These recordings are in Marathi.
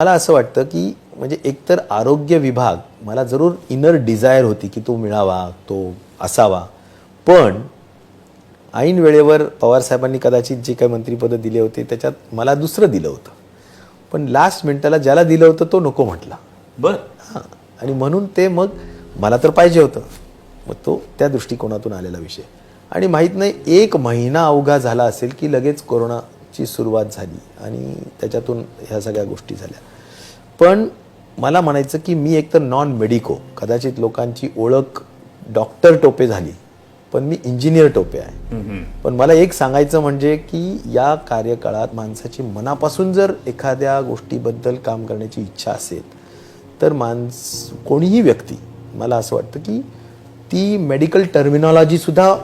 मला असं वाटतं की म्हणजे एकतर आरोग्य विभाग मला जरूर इनर डिझायर होती की तो मिळावा तो असावा. पण ऐन वेळेवर पवारसाहेबांनी कदाचित जे काही मंत्रिपदं दिले होते त्याच्यात मला दुसरं दिलं होतं. पण लास्ट मिनिटाला ज्याला दिलं होतं तो नको म्हटला. बर. हां. आणि म्हणून ते मग मला तर पाहिजे होतं. मग तो त्या दृष्टिकोनातून आलेला विषय. आणि माहीत नाही एक महिना अवघा झाला असेल की लगेच कोरोनाची सुरुवात झाली आणि त्याच्यातून ह्या सगळ्या गोष्टी झाल्या. पण मला म्हणायचं की मी एकतर नॉन मेडिको कदाचित लोकांची ओळख डॉक्टर टोपे झाली पण मी इंजिनियर टोपे आहे. पण मला एक सांगायचं म्हणजे की या कार्यकाळात माणसाची मनापासून जर एखाद्या गोष्टीबद्दल काम करण्याची इच्छा असेल तर माणस कोणीही व्यक्ती मला असं वाटतं की ती मेडिकल टर्मिनॉलॉजी सुद्धा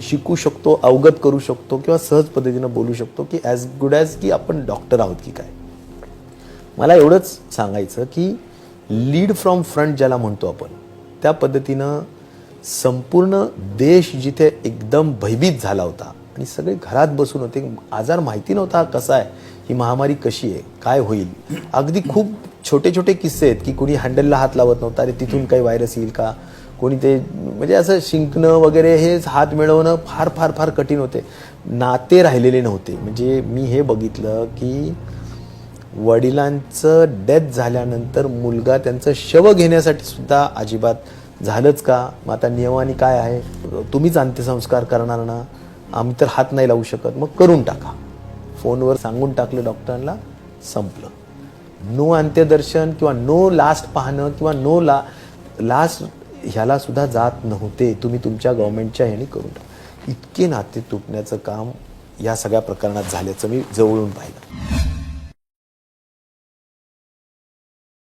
शिकू शकतो अवगत करू शकतो किंवा सहज पद्धतीनं बोलू शकतो की ॲज गुड ॲज की आपण डॉक्टर आहोत की काय. मला एवढंच सांगायचं की लीड फ्रॉम फ्रंट ज्याला म्हणतो आपण त्या पद्धतीनं संपूर्ण देश जिथे एकदम भयभीत झाला होता आणि सगळे घरात बसून होते आजार माहिती नव्हता कसा आहे ही महामारी कशी आहे काय होईल. अगदी खूप छोटे छोटे किस्से आहेत की कुणी हँडलला हात लावत नव्हता अरे तिथून काही व्हायरस येईल का? कोणी ते म्हणजे असं शिंकणं वगैरे हे हात मिळवणं फार फार फार कठीण होते. नाते राहिलेले नव्हते. म्हणजे मी हे बघितलं की वडिलांचं डेथ झाल्यानंतर मुलगा त्यांचं शव घेण्यासाठी सुद्धा अजिबात झालंच का? मग आता नियमाने काय आहे? तुम्हीच अंत्यसंस्कार करणार ना? आम्ही तर हात नाही लावू शकत. मग करून टाका. फोनवर सांगून टाकलं डॉक्टरांना संपलं. नो अंत्यदर्शन किंवा नो लास्ट पाहणं किंवा नो ला लास्ट ह्याला सुद्धा जात नव्हते. तुम्ही तुमच्या गव्हर्नमेंटच्या ह्याने करून टाका. इतके नाते तुटण्याचं काम या सगळ्या प्रकरणात झाल्याचं मी जवळून पाहिलं.